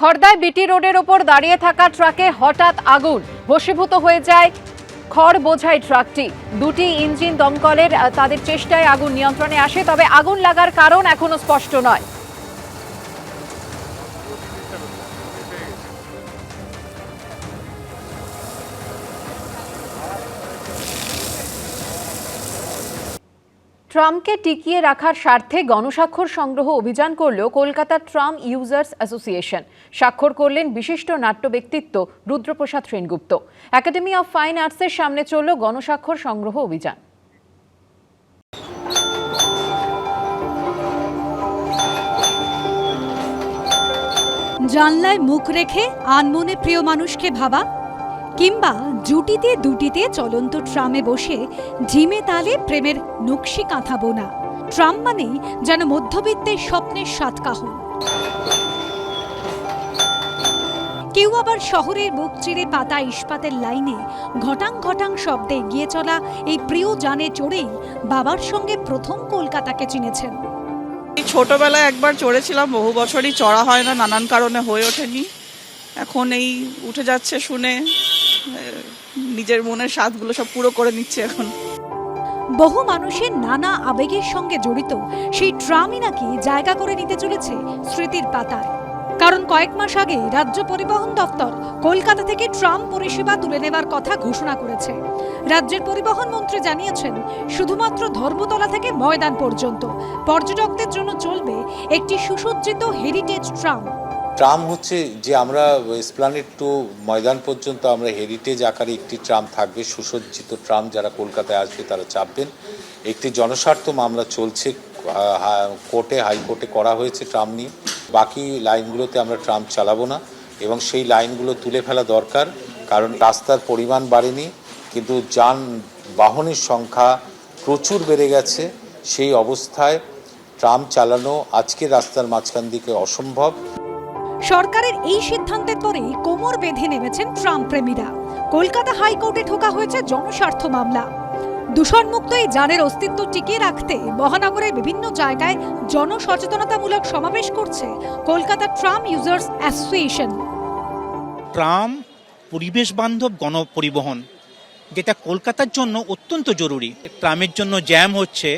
খড়দায় বিটি রোডের ওপর দাঁড়িয়ে থাকা ট্রাকে হঠাৎ আগুন। বসীভূত হয়ে যায় খড় বোঝাই ট্রাকটি। দুটি ইঞ্জিন দমকলের তাদের চেষ্টায় আগুন নিয়ন্ত্রণে আসে, তবে আগুন লাগার কারণ এখনও স্পষ্ট নয়। ট্রাম্পকে টিকিয়ে রাখার স্বার্থে গণস্বাক্ষর সংগ্রহ অভিযান করল কলকাতার ট্রাম ইউজার্স অ্যাসোসিয়েশন। স্বাক্ষর করলেন বিশিষ্ট নাট্য ব্যক্তিত্ব Rudraprasad Sengupta. Academy of fine আর্টসের সামনে চলল গণস্বাক্ষর সংগ্রহ অভিযান। জানলায় মুখ রেখে আনমনে প্রিয় মানুষকে ভাবা কিংবা জুটিতে দুটিতে চলন্ত ট্রামে বসে ঝিমে তালে প্রেমের নকশি কাঁথা বোনা ট্রাম মানেই যেন মধ্যবিত্তের স্বপ্নের সাতকাহন কেউ আবার শহরের বুক চিরে পাতা ইস্পাতের লাইনে ঘটাং ঘটাং শব্দে এগিয়ে চলা এই প্রিয় জানে চড়েই বাবার সঙ্গে প্রথম কলকাতাকে চিনেছেন। ছোটবেলায় একবার চড়েছিলাম, বহু বছরই চড়া হয় না, নানান কারণে হয়ে ওঠেনি। এখন এই উঠে যাচ্ছে শুনে নিজের মনের স্বাদগুলো সব পুরো করে নিচ্ছে এখন। বহু মানুষের নানা আবেগের সঙ্গে জড়িত সেই ট্রামই নাকি জায়গা করে নিতে চলেছে স্মৃতির পাতায়। কারণ কয়েক মাস আগে রাজ্য পরিবহন দপ্তর কলকাতা থেকে ট্রাম পরিষেবা তুলে নেবার কথা ঘোষণা করেছে। রাজ্যের পরিবহন মন্ত্রী জানিয়েছেন, শুধুমাত্র ধর্মতলা থেকে ময়দান পর্যন্ত পর্যটকদের জন্য চলবে একটি সুসজ্জিত হেরিটেজ ট্রাম ট্রাম হচ্ছে যে আমরা স্প্লানেট টু ময়দান পর্যন্ত আমরা হেরিটেজ আকারে একটি ট্রাম থাকবে, সুসজ্জিত ট্রাম যারা কলকাতায় আসবে তারা চাপবেন। একটি জনস্বার্থ মামলা চলছে কোর্টে, হাইকোর্টে করা হয়েছে ট্রাম নিয়ে। বাকি লাইনগুলোতে আমরা ট্রাম চালাবো না এবং সেই লাইনগুলো তুলে ফেলা দরকার, কারণ রাস্তার পরিমাণ বাড়েনি, কিন্তু যান বাহনের সংখ্যা প্রচুর বেড়ে গেছে। সেই অবস্থায় ট্রাম চালানো আজকে রাস্তার মাঝখান দিকে অসম্ভব। সরকারের এই সিদ্ধান্তের পরেই কোমর বেঁধে নেমেছেন ট্রাম্প প্রেমীরা কলকাতা হাইকোর্টে ঠোকা হয়েছে জনস্বার্থ মামলা। দূষণমুক্ত এই যানের অস্তিত্ব টিকিয়ে রাখতে মহানগরের বিভিন্ন জায়গায় জনসচেতনতামূলক সমাবেশ করছে Kolkata tram users association. Tram পরিবেশ বান্ধব গণপরিবহন, যেটা কলকাতার জন্য অত্যন্ত জরুরি। ট্রামের জন্য জ্যাম হচ্ছে,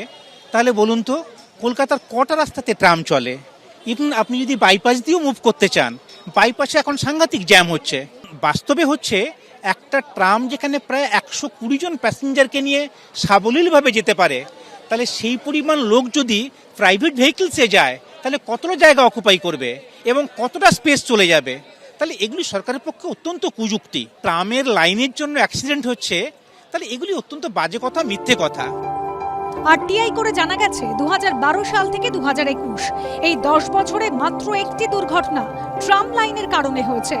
তাহলে বলুন তো, কলকাতার কটা রাস্তাতে ট্রাম চলে? ইভেন আপনি যদি বাইপাস দিয়েও মুভ করতে চান বাইপাসে এখন সাংঘাতিক জ্যাম হচ্ছে। বাস্তবে হচ্ছে, একটা ট্রাম যেখানে প্রায় একশো কুড়ি জন প্যাসেঞ্জারকে নিয়ে সাবলীলভাবে যেতে পারে, তাহলে সেই পরিমাণ লোক যদি প্রাইভেট ভেহিকলসে যায়, তাহলে কতটা জায়গা অকুপাই করবে এবং কতটা স্পেস চলে যাবে? তাহলে এগুলি সরকারের পক্ষে অত্যন্ত কুযুক্তি। ট্রামের লাইনের জন্য অ্যাক্সিডেন্ট হচ্ছে, তাহলে এগুলি অত্যন্ত বাজে কথা, মিথ্যে কথা। আরটিআই করে জানা গেছে দু হাজার বারো সাল থেকে দু হাজার একুশ। এই দশ বছরে মাত্র একটি দুর্ঘটনা ট্রাম লাইনের কারণে হয়েছে।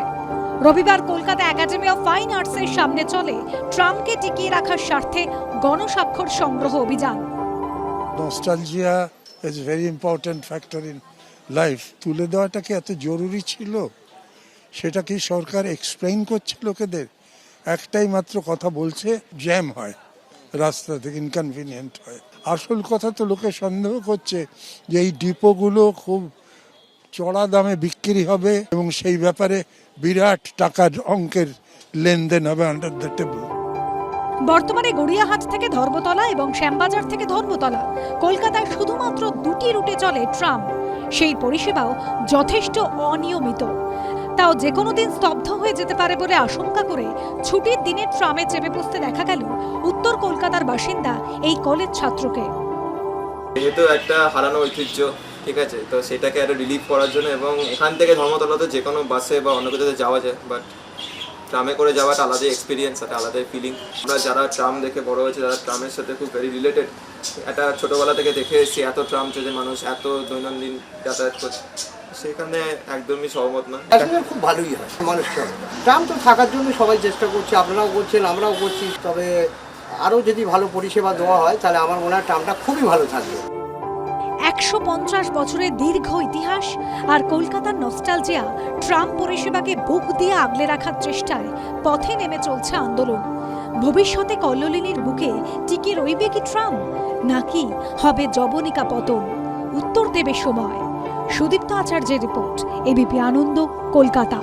রবিবার কলকাতা একাডেমি অফ ফাইন আর্টসের সামনে চলে ট্রামকে টিকিয়ে রাখার স্বার্থে গণস্বাক্ষর সংগ্রহ অভিযান। Nostalgia is very important factor in life তুলে দেওয়াটা কি এত জরুরি ছিল? সেটা কি সরকার এক্সপ্লেইন করছে লোকেদের? একটাই মাত্র কথা বলছে জ্যাম হয়। রাস্তা থেকে ইনকনভিনিয়েন্ট হয়। আসল কথা তো লোকে সন্দেহ করছে যে এই ডিপোগুলো খুব চড়া দামে বিক্রি হবে এবং সেই ব্যাপারে বিরাট টাকার অঙ্কের লেনদেন হবে আন্ডার দ্য টেবল বর্তমানে গড়িয়াহাট থেকে ধর্মতলা এবং শ্যামবাজার থেকে ধর্মতলা, কলকাতায় শুধুমাত্র দুটি রুটে চলে ট্রাম। সেই পরিষেবাও যথেষ্ট অনিয়মিত। তাও যে কোনো দিন স্তব্ধ হয়ে যেতে পারে বলে আশঙ্কা করে ছুটির দিনে ট্রামে চেপে বসতে দেখা গেল উত্তর কলকাতার বাসিন্দা এই কলেজ ছাত্রকে। যেহেতু একটা হারানো ঐতিহ্য, ঠিক আছে, তো সেটাকে আরও রিলিভ করার জন্য এবং এখান থেকে ধর্মতলাতে যে কোনো বাসে বা অন্য কিছুতে যাওয়া যায় বাট ট্রামে করে যাওয়াটা আলাদা এক্সপিরিয়েন্স একটা আলাদা ফিলিং আমরা যারা ট্রাম দেখে বড় হয়েছে, যারা ট্রামের সাথে খুব ভেরি রিলেটেড একটা ছোটোবেলা থেকে দেখে এসেছি এত ট্রাম চলে মানুষ, এত দৈনন্দিন যাতায়াত করছে। সেখানে একদমই সহমত না। আসলে খুব ভালোই হয় মানুষটা ট্রাম তো থাকার জন্য সবাই চেষ্টা করছে আপনারাও করছেন আমরাও করছি তবে আরও যদি ভালো পরিষেবা দেওয়া হয় তাহলে আমার মনে হয় ট্রামটা খুবই ভালো থাকবে। একশো পঞ্চাশ বছরের দীর্ঘ ইতিহাস আর কলকাতার নস্টালজিয়া ট্রাম পরিষেবাকে বুক দিয়ে আগলে রাখার চেষ্টায় পথে নেমে চলছে আন্দোলন। ভবিষ্যতে কল্লোলিনীর বুকে টিকে রইবে কি ট্রাম? নাকি হবে জবনিকা পতন? উত্তর দেবে সময়। সুদীপ্ত আচার্যের রিপোর্ট এবিপি আনন্দ কলকাতা